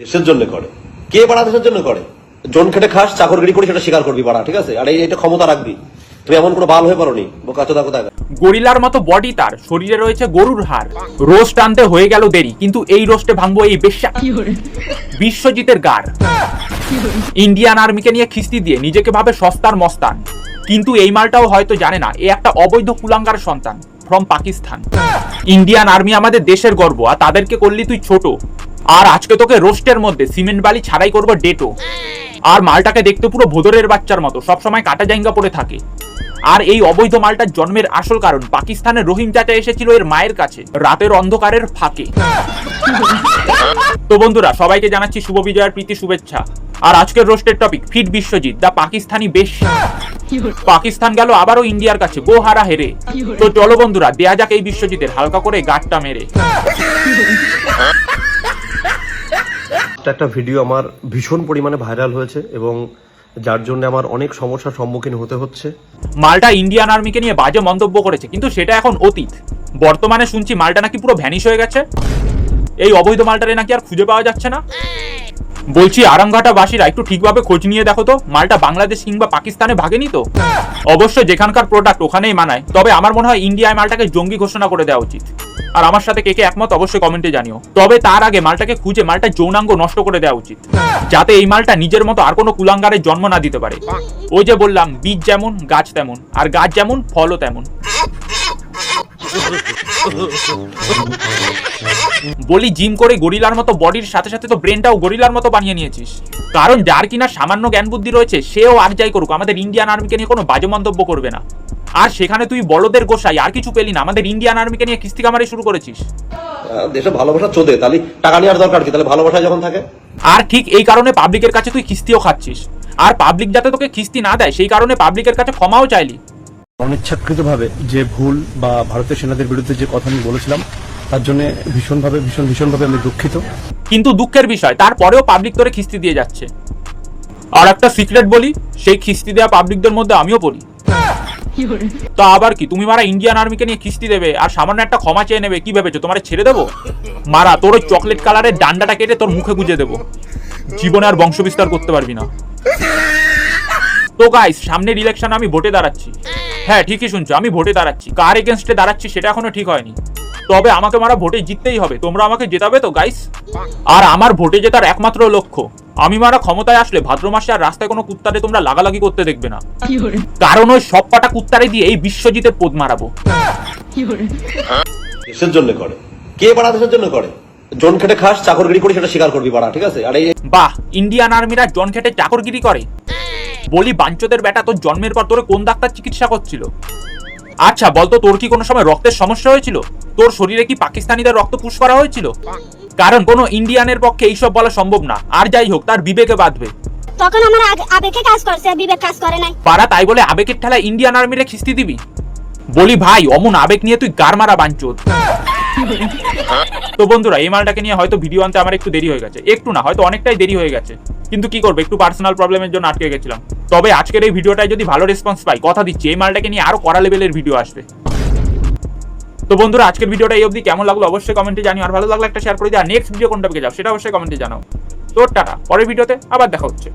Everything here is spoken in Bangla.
দেশের জন্য করে। কে বাড়া দেশের জন্য করে? জন খেটে খাস চাকরগিরি করে সেটা স্বীকার করবি বাড়া ঠিক আছে? আর এই এটা ক্ষমতা রাখবি। তুমি এমন কোনো বাল হয়ে পারোনি বোকা চোদা কোথায় গরিলার মতো বডি তার শরীরে রয়েছে গরুর হাড়। রোস্ট আনতে হয়ে গেল দেরি কিন্তু এই রোস্টে ভাঙবো এই বেশ্যা। বিশ্বজিতের গার। ইন্ডিয়ান আর্মিকে নিয়ে খিস্তি দিয়ে নিজেকে ভাবে সস্তার মস্তান। কিন্তু এই মালটাও হয়তো জানে না এ একটা অবৈধ কুলাঙ্গার সন্তান ফ্রম পাকিস্তান ইন্ডিয়ান আর্মি আমাদের দেশের গর্ব আর তাদেরকে করলি তুই ছোট। আর আজকে তোকে রোস্টের মধ্যে সিমেন্ট বালি ছাড়াই করব ডেটো। আর মালটাকে দেখতে পুরো ভোদরের বাচ্চার মতো, সবসময় কাটা জাইঙ্গা পড়ে থাকে। আর এই অবৈধ মালটার জন্মের আসল কারণ, পাকিস্তানের রহিম চাচা এসেছিল এর মায়ের কাছে, রাতের অন্ধকারের ফাঁকে। তো বন্ধুরা, সবাইকে জানাচ্ছি শুভ বিজয়ের প্রীতি, শুভেচ্ছা। আর আজকের রোস্টের টপিক ফিট বিশ্বজিৎ, দা পাকিস্তানি বেশ। পাকিস্তান গেল আবারও ইন্ডিয়ার কাছে গো হারা হেরে। তো চলো বন্ধুরা, দেয়া যাক এই বিশ্বজিতের হালকা করে গাঁটটা মেরে। একটা একটা ভিডিও আমার ভীষণ পরিমাণে ভাইরাল হয়েছে এবং যার জন্য আমার অনেক সমস্যার সম্মুখীন হতে হচ্ছে। মালটা ইন্ডিয়ান আর্মিকে নিয়ে বাজে মন্তব্য করেছে, কিন্তু সেটা এখন অতীত। বর্তমানে শুনছি মালটা নাকি পুরো ভ্যানিশ হয়ে গেছে। এই অবৈধ মালটারে নাকি আর খুঁজে পাওয়া যাচ্ছে না। বলছি আরামঘাটা বাসীরা একটু ঠিকভাবে খোঁজ নিয়ে দেখো তো, মালটা বাংলাদেশ কিংবা পাকিস্তানে ভাগেনি তো? অবশ্য যেখানকার প্রোডাক্ট ওখানেই মানায়, তবে আমার মনে হয় ইন্ডিয়ায় মালটাকে জঙ্গি ঘোষণা করে দেওয়া উচিত। আর আমার সাথে কে কে একমত অবশ্যই কমেন্টে জানিও। তবে তার আগে মালটাকে খুঁজে মালটা যৌনাঙ্গ নষ্ট করে দেওয়া উচিত। যাতে এই মালটা নিজের মতো আর কোনো কুলাঙ্গারের জন্ম না দিতে পারে। ওই যে বললাম, বীজ যেমন, গাছ তেমন, আর গাছ যেমন, ফলও তেমন। বলি জিম করে গরিলার মতো বডির সাথে সাথে তো ব্রেনটাও গরিলার মতো বানিয়ে নিয়েছিস। কারণ যার কিনা সামান্য জ্ঞান বুদ্ধি রয়েছে সেও আর যাই করুক আমাদের ইন্ডিয়ান আর্মিকে নিয়ে কোনো বাজে মন্তব্য করবে না। আর সেখানে তুই বড়দের গোসাই আর কিছু পেলি না আমাদের ইন্ডিয়ান আর্মিকে নিয়ে কিস্তি কামারি শুরু করেছিস। দেশে ভালোবাসা চোদে তাহলে টাকা নেওয়ার দরকার কি? তাহলে ভালোবাসা যখন থাকে? আর ঠিক এই কারণে পাবলিকের কাছে তুই কিস্তিও খাচ্ছিস। আর পাবলিক যাতে তোকে কিস্তি না দেয় সেই কারণে পাবলিকের কাছে ক্ষমাও চাইলি। অনিচ্ছাকৃতভাবে যে ভুল বা ভারতীয় সেনাদের বিরুদ্ধে যে কথা আমি বলেছিলাম, তার জন্য ভীষণভাবে, ভীষণ, ভীষণভাবে আমি দুঃখিত। কিন্তু দুঃখের বিষয়, তারপরেও পাবলিক তোরে খিস্তি দিয়ে যাচ্ছে। আর একটা সিক্রেট বলি, সেই খিস্তি দেওয়া পাবলিকদের মধ্যে আমিও পড়ি। তা আবার কি, তুমি মারা ইন্ডিয়ান আর্মিকে নিয়ে কিস্তি দেবে, আর সামান্য একটা ক্ষমা চেয়ে নেবে, কি ভেবেছো, তোমার ছেড়ে দেবো? মারা, তোর ওই চকলেট কালারের ডান্ডাটা কেটে তোর মুখে গুঁজে দেবো। জীবনে আর বংশ বিস্তার করতে পারবি না। তো গাইস সামনের ইলেকশন আমি ভোটে দাঁড়াচ্ছি। হ্যাঁ ঠিকই শুনছো আমি ভোটে দাঁড়াচ্ছি। কার এগেনস্টে দাঁড়াচ্ছি সেটা এখনও ঠিক হয়নি। তবে আমাকে মারা ভোটে জিততেই হবে তোমরা আমাকে জেতাবে তো গাইস আর আমার ভোটে জেতার একমাত্র লক্ষ্য আমি মারা ক্ষমতায় আসলে ভাদ্র মাসে আর রাস্তায় কোনো কুত্তারে তোমরা লাগালাগি করতে দেখবে না। কারণ ওই সব কটা কুত্তারে দিয়ে এই বিশ্বজিতের পোদ মারাবো। দেশের জন্য করে। কে বাড়া দেশের জন্য করে? জন খেটে খাস চাকরগিরি করে সেটা স্বীকার করবি বাড়া ঠিক আছে? আর এই বাহ ইন্ডিয়ান আর্মিরা জন খেটে চাকরগিরি করে। বলি বাঞ্চদের বেটা তোর জন্মের পর তোরে কোন ডাক্তার চিকিৎসা করছিল? আচ্ছা বলতো তোর কি কোনো সময় রক্তের সমস্যা হয়েছিল? তোর শরীরে কি পাকিস্তানিদের রক্ত পুশ করা হয়েছিল? কারণ কোনো ইন্ডিয়ানের পক্ষে এইসব বলা সম্ভব না। আর যাই হোক তার বিবেকে বাঁধবে। তখন আমার আবেগে কাজ করছে বিবেক কাজ করে নাই। পারা তাই বলে আবেগের ঠেলা ইন্ডিয়ান আর্মিরে খিস্তি দিবি? বলি ভাই অমন আবেগ নিয়ে তুই গার মারা বাঞ্চোদ। তো বন্ধুরা এই মালটাকে নিয়ে হয়তো ভিডিও আনতে আমার একটু দেরি হয়ে গেছে। একটু না হয়তো অনেকটাই দেরি হয়ে গেছে। কিন্তু কি করবে? একটু পার্সোনাল প্রবলেমের জন্য আটকে গেছিলাম। তবে আজকের এই ভিডিওটায় যদি ভালো রেসপন্স পাই, কথা দিচ্ছি, এই মালটাকে নিয়ে আরও কড়া লেভেলের ভিডিও আসবে। তো বন্ধুরা, আজকের ভিডিওটা এই অবধি। কেমন লাগল অবশ্যই কমেন্টে জানিও। আর ভালো লাগলে একটা শেয়ার করে দিও। আর নেক্সট ভিডিও কোনটা পেয়ে যাও সেটা অবশ্যই কমেন্টে জানাও। তো টাটা, পরের ভিডিওতে আবার দেখা হচ্ছে।